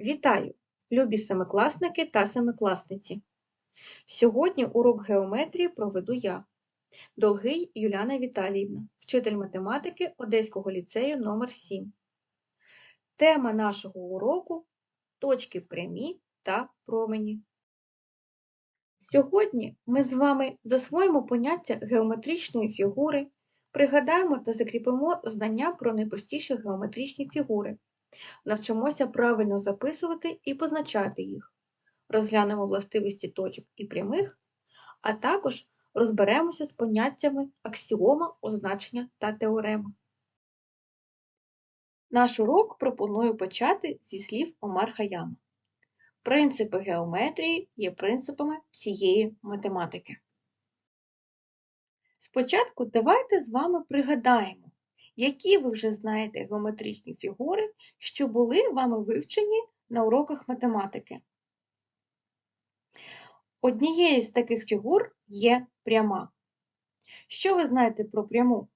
Вітаю, любі семикласники та семикласниці! Сьогодні урок геометрії проведу я, Долгий Юліана Віталіївна, вчитель математики Одеського ліцею номер 7 Тема нашого уроку точки прямі та промені. Сьогодні ми з вами засвоїмо поняття геометричної фігури, пригадаємо та закріпимо знання про найпростіші геометричні фігури. Навчимося правильно записувати і позначати їх. Розглянемо властивості точок і прямих, а також розберемося з поняттями аксіома, означення та теорема. Наш урок пропоную почати зі слів Омар Хаяма. Принципи геометрії є принципами всієї математики. Спочатку давайте з вами пригадаємо, які ви вже знаєте геометричні фігури, що були вами вивчені на уроках математики. Однією з таких фігур є пряма. Що ви знаєте про пряму?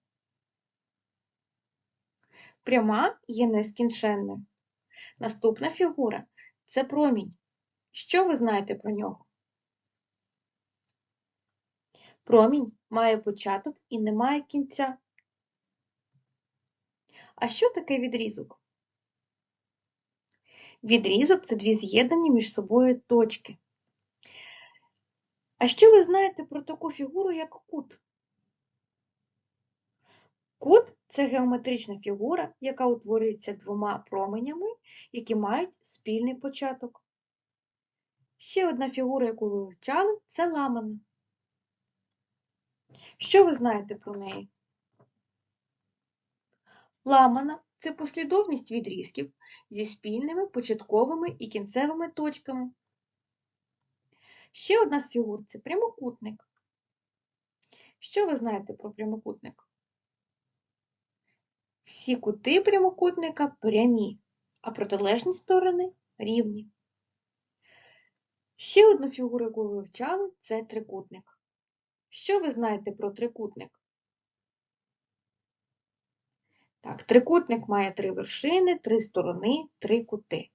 Пряма є нескінченною. Наступна фігура це промінь. Що ви знаєте про нього? Промінь має початок і не має кінця. А що таке відрізок? Відрізок це дві з'єднані між собою точки. А що ви знаєте про таку фігуру, як кут? Кут це геометрична фігура, яка утворюється двома променями, які мають спільний початок. Ще одна фігура, яку ви вивчали, це ламана. Що ви знаєте про неї? Ламана це послідовність відрізків зі спільними початковими і кінцевими точками. Ще одна з фігур це прямокутник. Що ви знаєте про прямокутник? Всі кути прямокутника прямі, а протилежні сторони рівні. Ще одну фігуру, яку ви вивчали, це трикутник. Що ви знаєте про трикутник? Так, трикутник має три вершини, три сторони, три кути.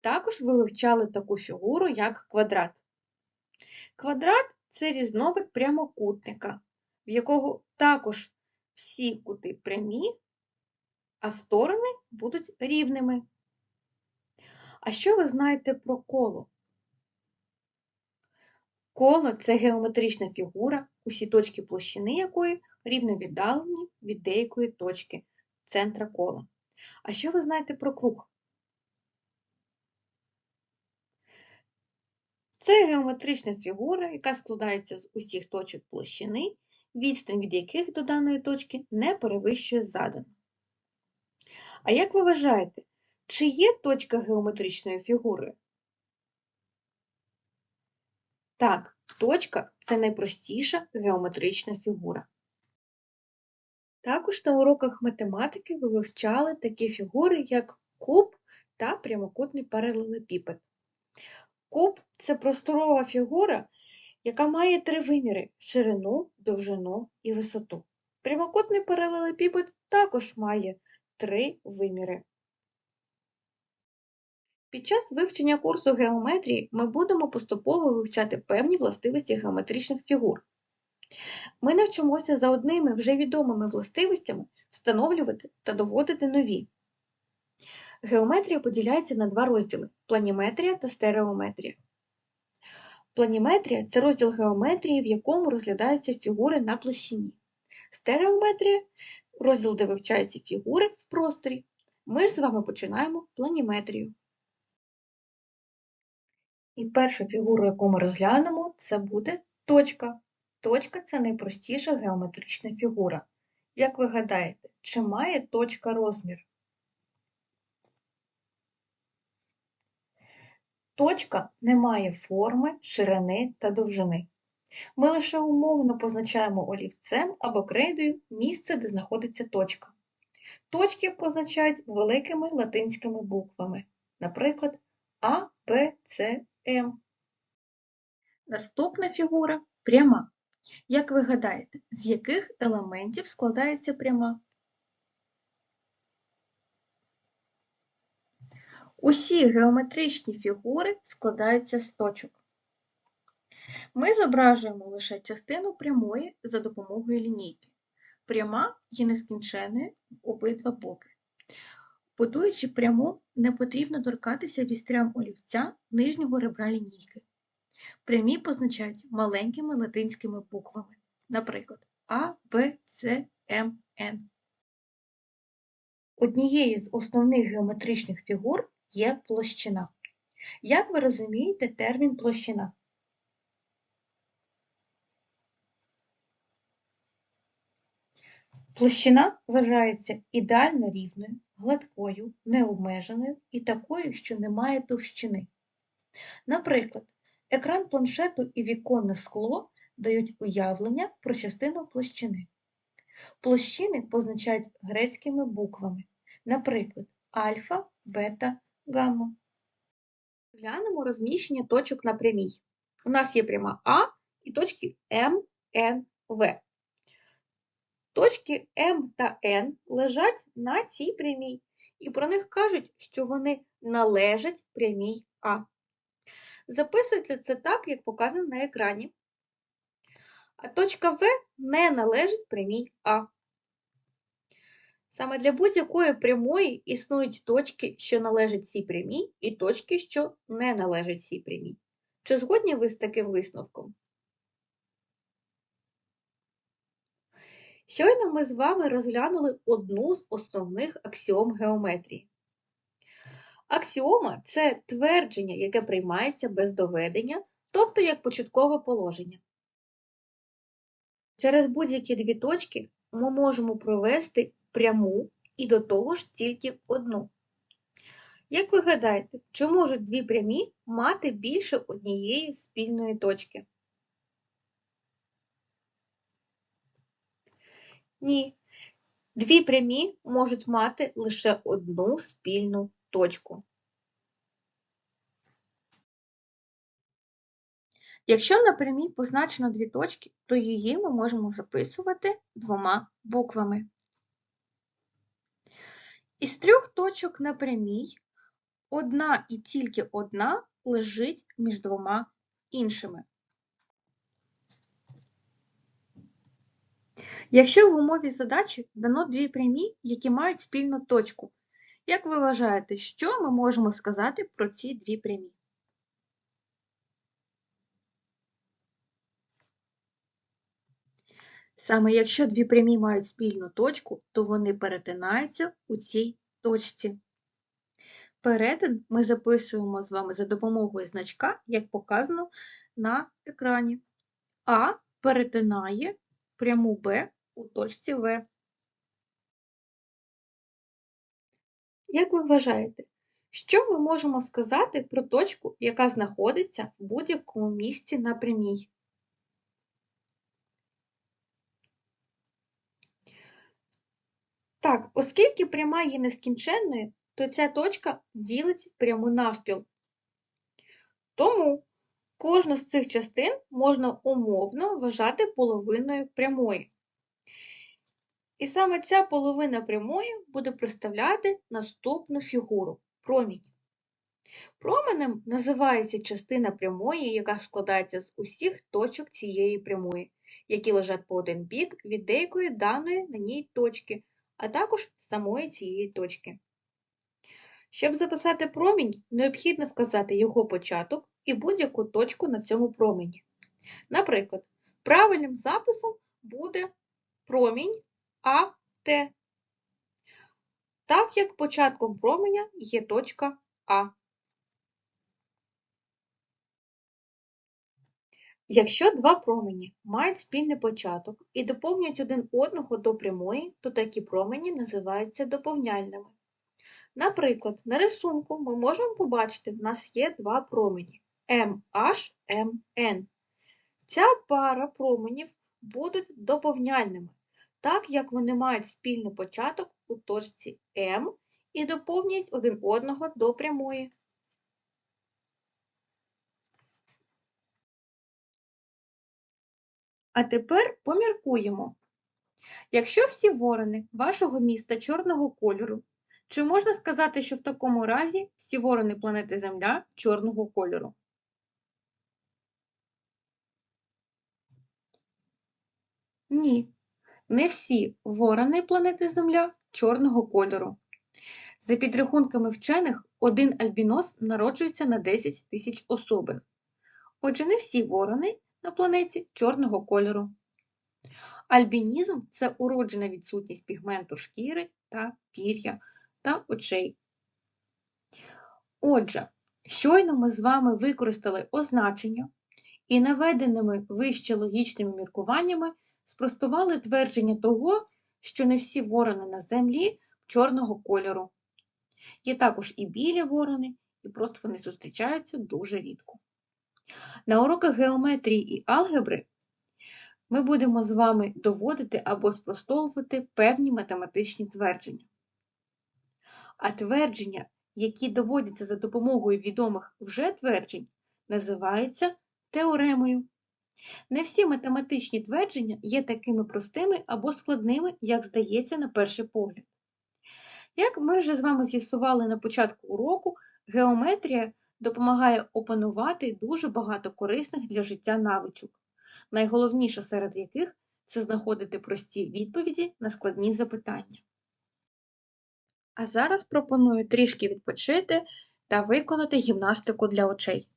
Також ви вивчали таку фігуру, як квадрат. Квадрат це різновид прямокутника, в якого також всі кути прямі, а сторони будуть рівними. А що ви знаєте про коло? Коло це геометрична фігура, усі точки площини якої рівно віддалені від деякої точки центра кола. А що ви знаєте про круг? Це геометрична фігура, яка складається з усіх точок площини, відстань від яких до даної точки не перевищує задану. А як ви вважаєте, чи є точка геометричною фігурою? Так, точка це найпростіша геометрична фігура. Також на уроках математики ви вивчали такі фігури, як куб та прямокутний паралелепіпед. Куб це просторова фігура, яка має три виміри ширину, довжину і висоту. Прямокутний паралелепіпед також має три виміри. Під час вивчення курсу геометрії ми будемо поступово вивчати певні властивості геометричних фігур. Ми навчимося за одними вже відомими властивостями встановлювати та доводити нові. Геометрія поділяється на два розділи планіметрія та стереометрія. Планіметрія це розділ геометрії, в якому розглядаються фігури на площині. Стереометрія розділ, де вивчаються фігури в просторі. Ми ж з вами починаємо планіметрію. І першу фігуру, яку ми розглянемо, це буде точка. Точка це найпростіша геометрична фігура. Як ви гадаєте, чи має точка розмір? Точка не має форми, ширини та довжини. Ми лише умовно позначаємо олівцем або крейдою місце, де знаходиться точка. Точки позначають великими латинськими буквами, наприклад, А, Б, С, М. Наступна фігура пряма. Як ви гадаєте, з яких елементів складається пряма? Усі геометричні фігури складаються з точок. Ми зображуємо лише частину прямої за допомогою лінійки. Пряма є нескінченною в обидва боки. Будуючи пряму, не потрібно торкатися вістрям олівця нижнього ребра лінійки. Прямі позначають маленькими латинськими буквами, наприклад, А, Б, С, М, Н. Однією з основних геометричних фігур є площина. Як ви розумієте термін площина? Площина вважається ідеально рівною, гладкою, необмеженою і такою, що не має товщини. Наприклад, екран планшету і віконне скло дають уявлення про частину площини. Площини позначають грецькими буквами, наприклад, альфа, бета, гамма. Глянемо розміщення точок на прямій. У нас є пряма А і точки М, Н, В. Точки М та Н лежать на цій прямій, і про них кажуть, що вони належать прямій А. Записується це так, як показано на екрані. А точка В не належить прямій А. Саме для будь-якої прямої існують точки, що належать цій прямій, і точки, що не належать цій прямій. Чи згодні ви з таким висновком? Щойно ми з вами розглянули одну з основних аксіом геометрії. Аксіома це твердження, яке приймається без доведення, тобто як початкове положення. Через будь-які дві точки ми можемо провести пряму і до того ж тільки одну. Як ви гадаєте, чи можуть дві прямі мати більше однієї спільної точки? Ні. Дві прямі можуть мати лише одну спільну точку. Якщо на прямій позначено дві точки, то її ми можемо записувати двома буквами. Із трьох точок на прямій одна і тільки одна лежить між двома іншими. Якщо в умові задачі дано дві прямі, які мають спільну точку, як ви вважаєте, що ми можемо сказати про ці дві прямі? Саме якщо дві прямі мають спільну точку, то вони перетинаються у цій точці. Перетин ми записуємо з вами за допомогою значка, як показано на екрані. А перетинає пряму Б у точці В. Як ви вважаєте, що ми можемо сказати про точку, яка знаходиться в будь-якому місці на прямій? Так, оскільки пряма є нескінченною, то ця точка ділить пряму навпіл. Тому кожну з цих частин можна умовно вважати половиною прямої. І саме ця половина прямої буде представляти наступну фігуру промінь. Променем називається частина прямої, яка складається з усіх точок цієї прямої, які лежать по один бік від деякої даної на ній точки, а також самої цієї точки. Щоб записати промінь, необхідно вказати його початок і будь-яку точку на цьому промені. Наприклад, правильним записом буде промінь АТ, так як початком променя є точка А. Якщо два промені мають спільний початок і доповнюють один одного до прямої, то такі промені називаються доповняльними. Наприклад, на рисунку ми можемо побачити, в нас є два промені MH, MN. Ця пара променів будуть доповняльними, так як вони мають спільний початок у точці М і доповнюють один одного до прямої. А тепер поміркуємо. Якщо всі ворони вашого міста чорного кольору, Чи можна сказати, що в такому разі всі ворони планети Земля чорного кольору? Ні, не всі ворони планети Земля чорного кольору. За підрахунками вчених, один альбінос народжується на 10 тисяч особин. Отже, не всі ворони на планеті чорного кольору. Альбінізм це уроджена відсутність пігменту шкіри та пір'я та очей. Отже, щойно ми з вами використали означення і наведеними вище логічними міркуваннями спростували твердження того, що не всі ворони на землі чорного кольору. Є також і білі ворони, і просто вони зустрічаються дуже рідко. На уроках геометрії і алгебри ми будемо з вами доводити або спростовувати певні математичні твердження. А твердження, які доводяться за допомогою відомих вже тверджень, називаються теоремою. Не всі математичні твердження є такими простими або складними, як здається на перший погляд. Як ми вже з вами з'ясували на початку уроку, геометрія допомагає опанувати дуже багато корисних для життя навичок, найголовніше серед яких це знаходити прості відповіді на складні запитання. А зараз пропоную трішки відпочити та виконати гімнастику для очей.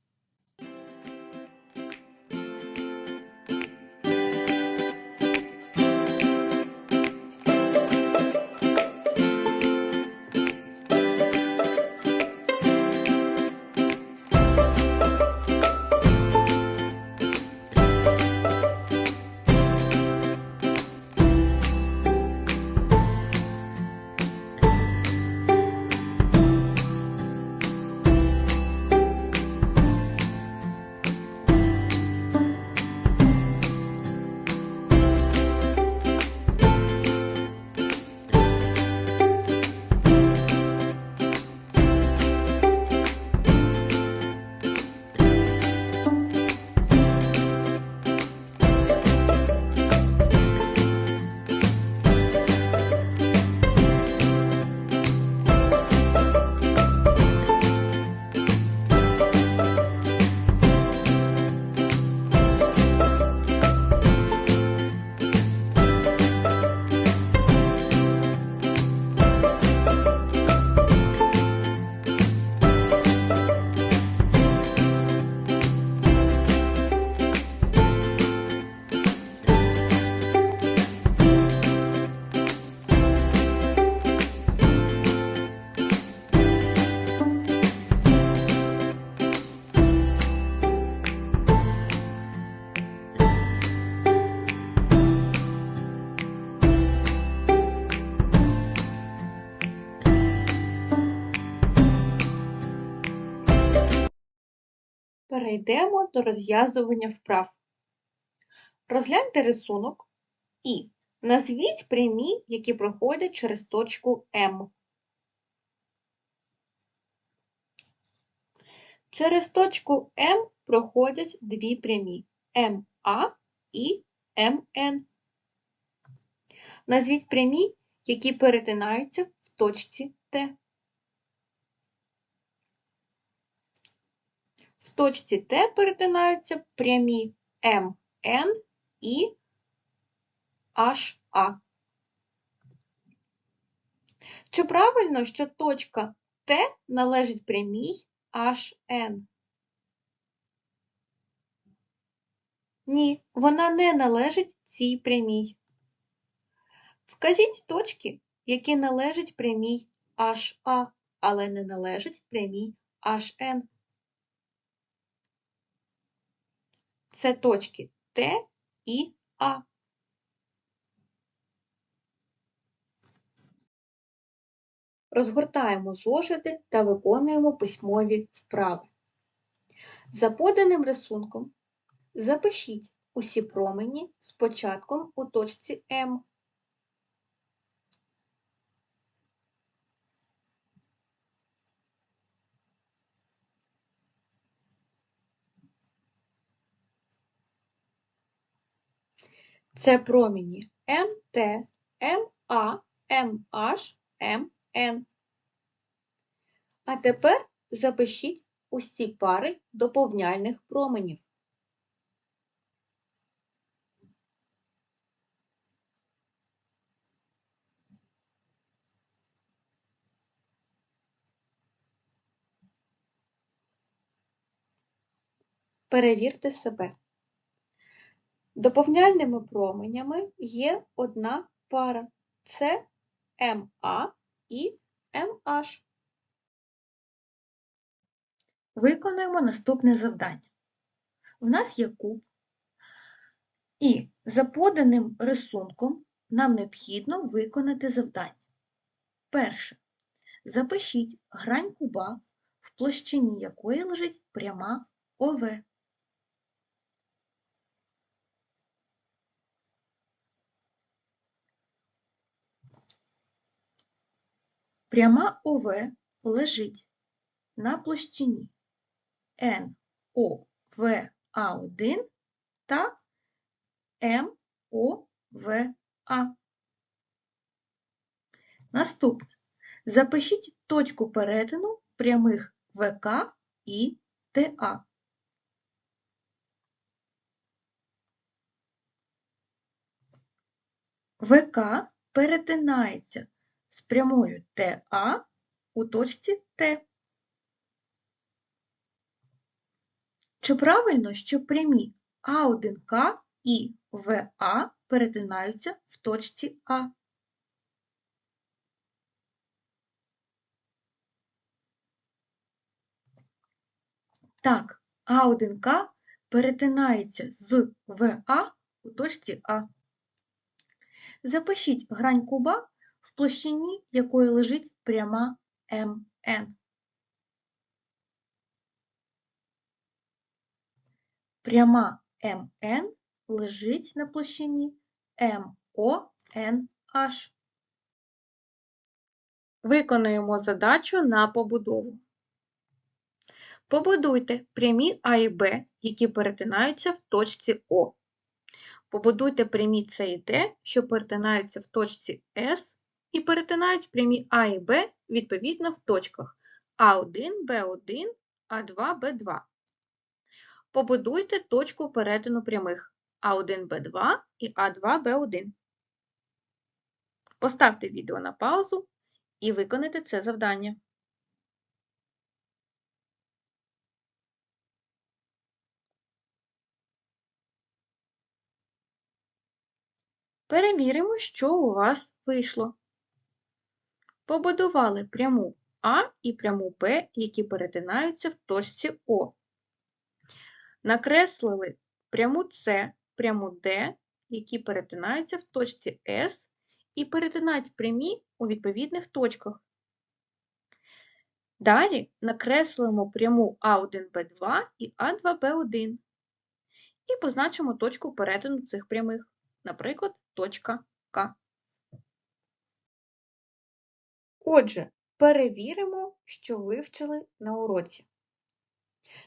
Перейдемо до розв'язування вправ. Розгляньте рисунок і назвіть прямі, які проходять через точку М. Через точку М проходять дві прямі МА і МН. Назвіть прямі, які перетинаються в точці Т. точці Т перетинаються прямі МН і HA. Чи правильно, що точка Т належить прямій HN? Ні, вона не належить цій прямій. Вкажіть точки, які належать прямій HA, але не належать прямій HN. Це точки Т і А. Розгортаємо зошити та виконуємо письмові вправи. За поданим рисунком запишіть усі промені з початком у точці М. Це промені МТ, МА, МH, МН. А тепер запишіть усі пари доповняльних променів. Перевірте себе. Доповняльними променями є одна пара. Це МА і МH. Виконуємо наступне завдання. В нас є куб, і за поданим рисунком нам необхідно виконати завдання. Перше. Запишіть грань куба, в площині якої лежить пряма ОВ. Пряма ОВ лежить на площині НОВА1 та МОВА. Наступне. Запишіть точку перетину прямих ВК і ТА. ВК перетинається з прямою ТА у точці Т. Чи правильно, що прямі А1К і ВА перетинаються в точці А? Так, А1К перетинається з ВА у точці А. Запишіть грань куба, в площині якої лежить пряма МН. Пряма МН лежить на площині МОНH. Виконуємо задачу на побудову. Побудуйте прямі А і Б, які перетинаються в точці О. Побудуйте прямі С і Д, що перетинаються в точці С, і перетинають прямі А і Б відповідно в точках А1, Б1, А2, Б2. Побудуйте точку перетину прямих А1, Б2 і А2, Б1. Поставте відео на паузу і виконайте це завдання. Перевіримо, що у вас вийшло. Побудували пряму А і пряму Б, які перетинаються в точці О. Накреслили пряму С, пряму Д, які перетинаються в точці С і перетинають прямі у відповідних точках. Далі накреслимо пряму А1Б2 і А2Б1 і позначимо точку перетину цих прямих, наприклад, точка К. Отже, перевіримо, що вивчили на уроці.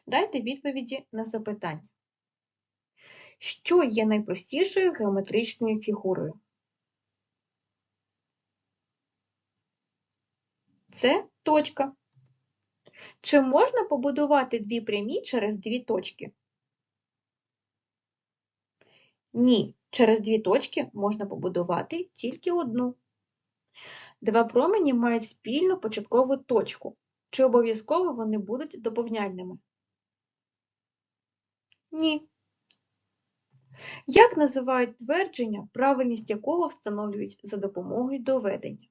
Дайте відповіді на запитання. Що є найпростішою геометричною фігурою? Це точка. Чи можна побудувати дві прямі через дві точки? Ні, через дві точки можна побудувати тільки одну. Два промені мають спільну початкову точку. Чи обов'язково вони будуть доповняльними? Ні. Як називають твердження, правильність якого встановлюють за допомогою доведення?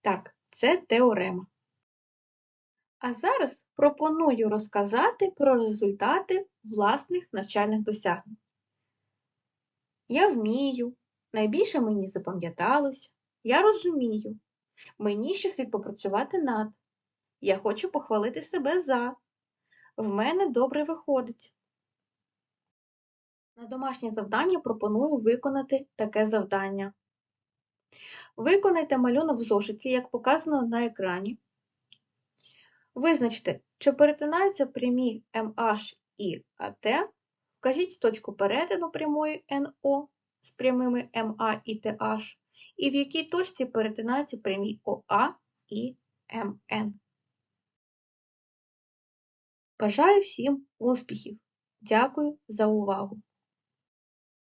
Так, це теорема. А зараз пропоную розказати про результати власних навчальних досягнень. Я вмію, найбільше мені запам'яталось, я розумію, мені ще слід попрацювати над, я хочу похвалити себе за, в мене добре виходить. На домашнє завдання пропоную виконати таке завдання. Виконайте малюнок в зошиті, як показано на екрані. Визначте, чи перетинаються прямі MH і AT. Вкажіть точку перетину прямої NO з прямими MA і TH і в якій точці перетинаються прямі ОА і МН. Бажаю всім успіхів! Дякую за увагу!